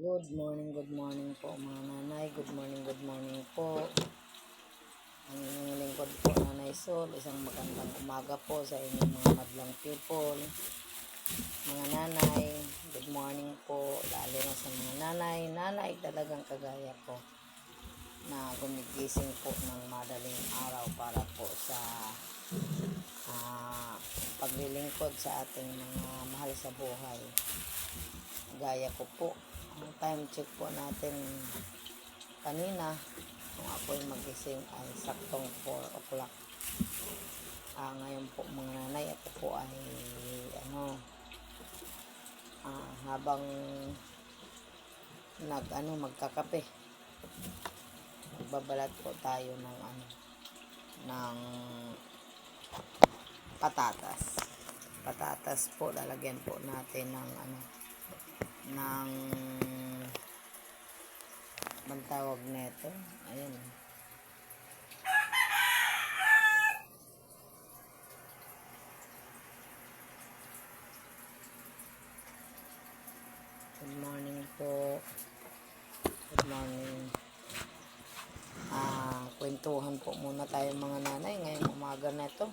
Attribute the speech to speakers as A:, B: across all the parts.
A: Good morning, good morning po mga nanay. Good morning, good morning po. Ang inyong lingkod po, Nanay Sol. Isang magandang umaga po sa inyong mga madlang people. Mga nanay, good morning po. Lalo na sa mga nanay. Nanay talagang kagaya ko na gumigising po ng madaling araw para po sa ah, paglilingkod sa ating mga mahal sa buhay gaya ko po. Ang time check po natin kanina, kung ako ay magising ay saktong 4 o'clock. Ah, ngayon po mga nanay, ako po ay ano, ah, habang nag ano magkakape magbabalat po tayo ng ano ng patatas patatas po lalagyan po natin ng ano ng man tawag nito? Ayun. Good morning po. Good morning. Ah kwentuhan po muna tayo mga nanay ngayong umaga na ito.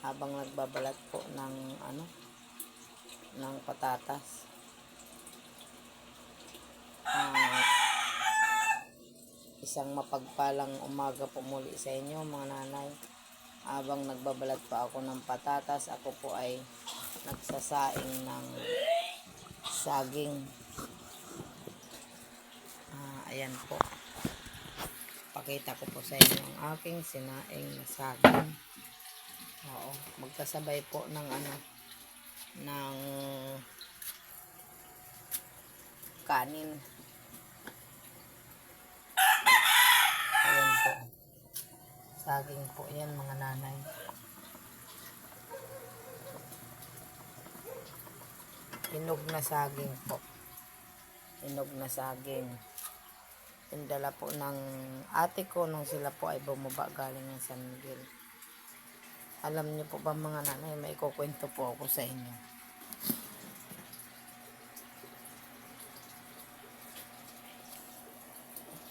A: Habang nagbabalat po ng ano ng patatas. Ah, isang mapagpalang umaga po muli sa inyo mga nanay. Habang nagbabalat pa ako ng patatas ako po ay nagsasaing ng saging. Ah, ayan po. Pakita ko po sa inyo ang aking sinaing na saging. Oo, magkasabay po ng ano ng kanin. Ayan po. Saging po yan mga nanay. Hinog na saging po. Hinog na saging. Pindala po ng ate ko nung sila po ay bumaba galing ng San Miguel. Alam niyo po ba mga nanay, may kukwento po ako sa inyo.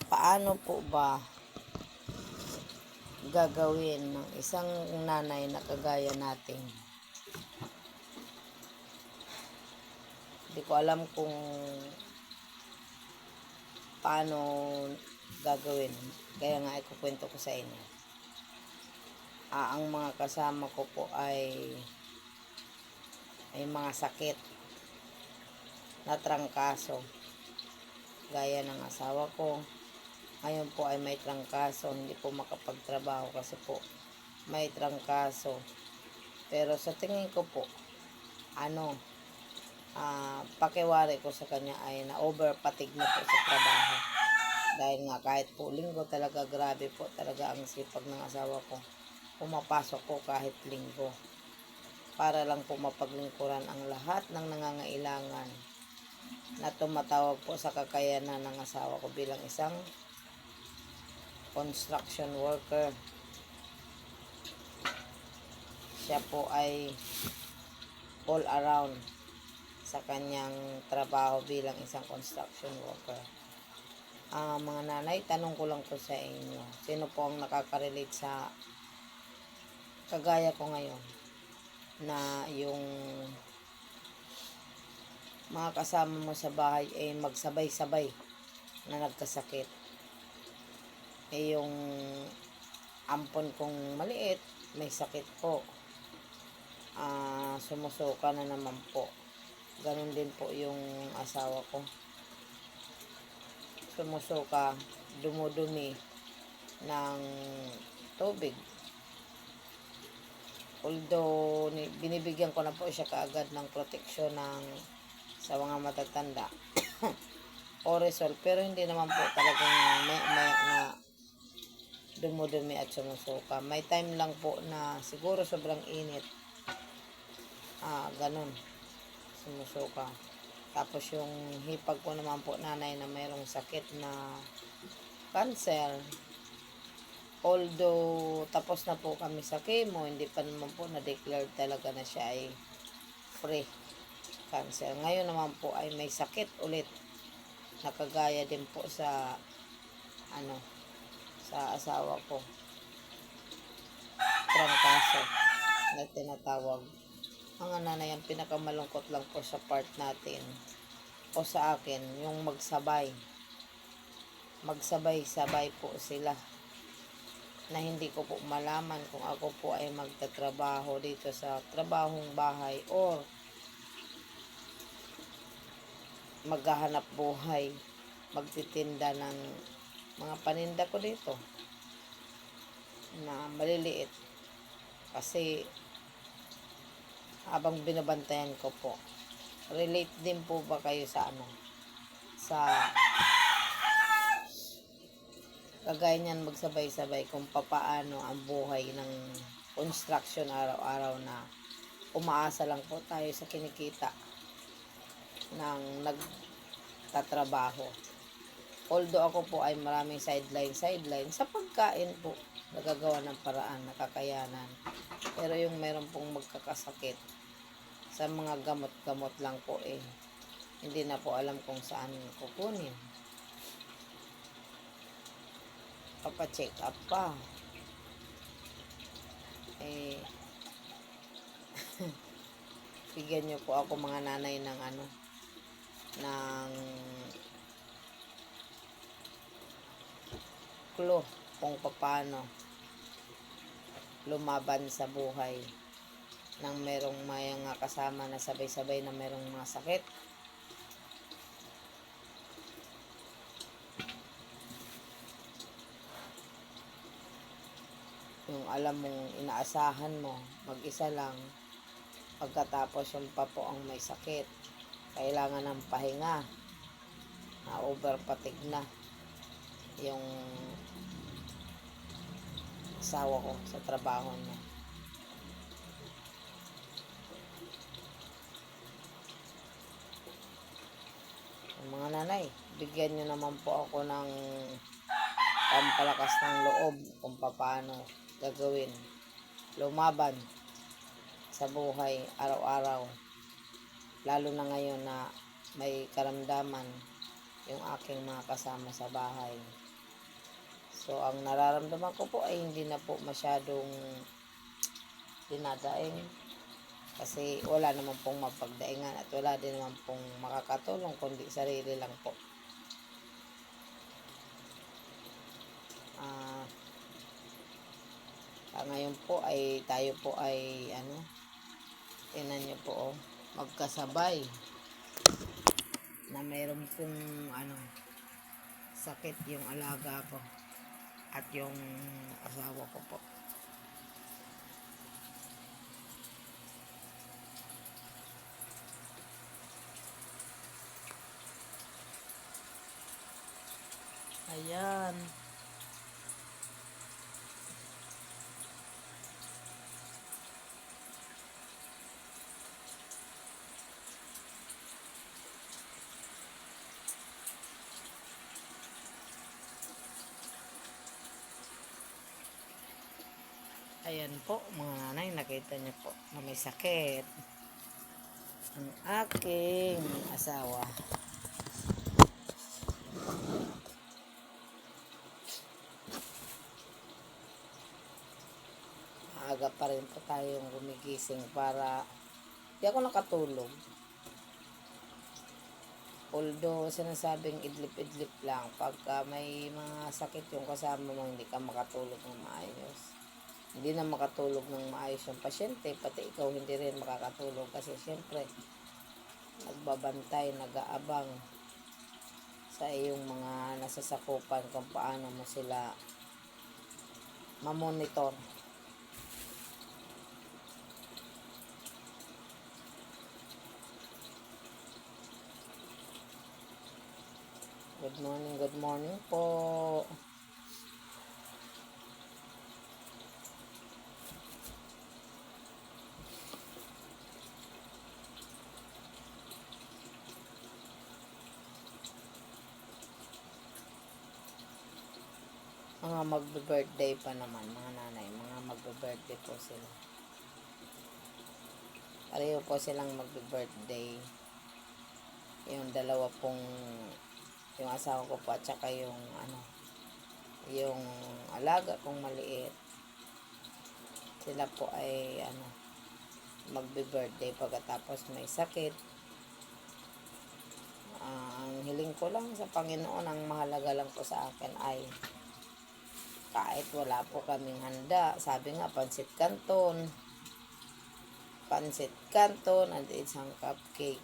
A: Paano po ba gagawin ng isang nanay na kagaya natin? Hindi ko alam kung paano gagawin. Kaya nga ikukwento ko sa inyo ah, ang mga kasama ko po ay ay mga sakit na trangkaso. Gaya ng asawa ko ngayon po ay may trangkaso hindi po makapagtrabaho kasi po may trangkaso. Pero sa tingin ko po ano ah, pakiwari ko sa kanya ay na overpatig na po sa trabaho. Dahil nga kahit po linggo talaga grabe po talaga ang sipag ng asawa ko pumapasok ko kahit linggo para lang po mapaglingkuran ang lahat ng nangangailangan na tumatawag po sa kakayanan ng asawa ko bilang isang construction worker. Siya po ay all around sa kanyang trabaho bilang isang construction worker. Ah, mga nanay, tanong ko lang po sa inyo. Sino po ang nakaka-relate sa kagaya ko ngayon na yung mga kasama mo sa bahay ay magsabay-sabay na nagkasakit. Eh yung ampon kong maliit, may sakit po. Ah, sumusuka na naman po. Ganon din po yung asawa ko. Sumusuka, dumudumi ng tubig although ni, binibigyan ko na po siya kaagad ng proteksyon ng sa mga matatanda. Oresol pero hindi naman po talagang may, may na dumudumi at sumusuka. May time lang po na siguro sobrang init. Ah ganun. Sumusuka. Tapos yung hipag ko naman po nanay na mayroong sakit na cancer although tapos na po kami sa chemo, hindi pa naman po na-declare talaga na siya ay free. cancer. Ngayon naman po ay may sakit ulit. Nakagaya din po sa ano sa asawa ko. Trangkaso na tinatawag. Ang nanay ang pinakamalungkot lang po sa part natin o sa akin yung magsabay. Magsabay-sabay po sila na hindi ko po malaman kung ako po ay magtatrabaho dito sa trabahong bahay or maghahanap buhay, magtitinda ng mga paninda ko dito na maliliit. Kasi habang binabantayan ko po, relate din po ba kayo sa ano? Sa kagaya niyan magsabay-sabay kung papaano ang buhay ng construction araw-araw na umaasa lang po tayo sa kinikita ng nagtatrabaho. Although ako po ay maraming sideline, sideline, sa pagkain po, nagagawa ng paraan, nakakayanan. Pero yung meron pong magkakasakit, sa mga gamot-gamot lang po eh, hindi na po alam kung saan kukunin. Papacheck up pa. Eh, bigyan niyo po ako mga nanay ng ano, ng clue kung paano lumaban sa buhay nang merong mga kasama na sabay-sabay na merong mga sakit. Yung alam mong inaasahan mo, mag-isa lang, pagkatapos yung pa po ang may sakit, kailangan ng pahinga, na overpatig na yung asawa ko sa trabaho niya. Yung mga nanay, bigyan nyo naman po ako ng pampalakas ng loob kung paano gagawin. Lumaban sa buhay araw-araw. Lalo na ngayon na may karamdaman yung aking mga kasama sa bahay. So, ang nararamdaman ko po ay hindi na po masyadong dinadaing kasi wala naman pong mapagdaingan at wala din naman pong makakatulong kundi sarili lang po. Ah, ngayon po ay tayo po ay ano, tinan nyo po oh, magkasabay na mayroon pong ano sakit yung alaga ko at yung asawa ko po. Ayan. Ayan po, mga nanay, nakita niyo po na may sakit. Ang aking asawa. Maaga pa rin po tayong gumigising para di ako nakatulog. Although sinasabing idlip-idlip lang pagka may mga sakit yung kasama mo hindi ka makatulog ng maayos hindi na makatulog ng maayos yung pasyente, pati ikaw hindi rin makakatulog kasi siyempre nagbabantay, nag-aabang sa iyong mga nasasakupan kung paano mo sila mamonitor. Good morning, good morning po. Mga magbe-birthday pa naman, mga nanay, mga magbe-birthday po sila. Pareho po silang magbe-birthday. yung dalawa pong yung asawa ko po at saka yung ano yung alaga kong maliit sila po ay ano magbe-birthday pagkatapos may sakit Ah, ang hiling ko lang sa Panginoon ang mahalaga lang po sa akin ay kahit wala po kaming handa sabi nga pansit canton. Pansit canton at isang cupcake.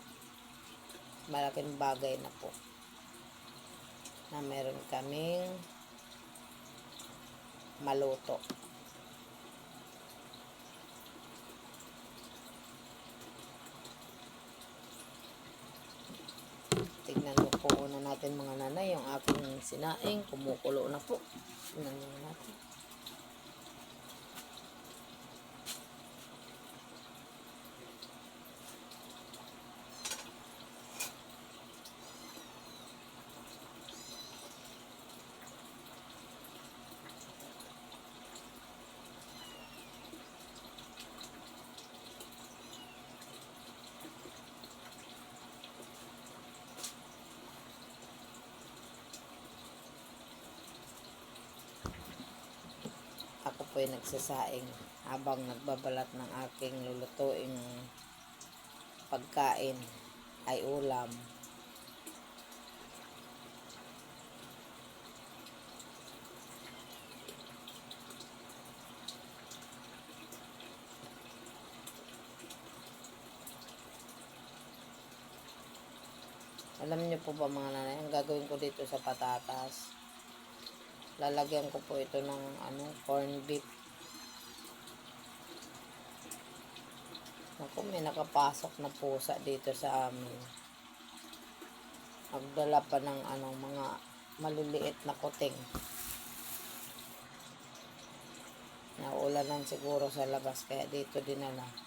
A: Malaking bagay na po na meron kaming maluto tignan mo po una natin mga nanay yung aking sinaing kumukulo na po. Tignan mo natin ako po ay nagsasaing habang nagbabalat ng aking lulutuing pagkain ay ulam. Alam niyo po ba mga nanay, ang gagawin ko dito sa patatas, lalagyan ko po ito ng ano, corn beef. Naku, may nakapasok na pusa dito sa amin. Nagdala pa ng ano, mga maliliit na kuting. Naulanan siguro sa labas, kaya dito dinala.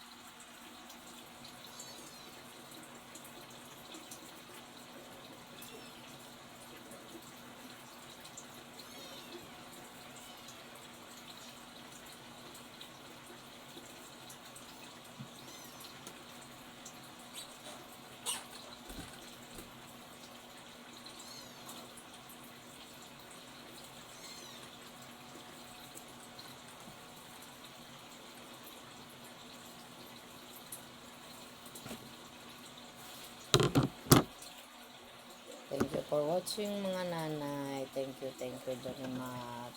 A: Thank you for watching mga nanay. Thank you, thank you very much.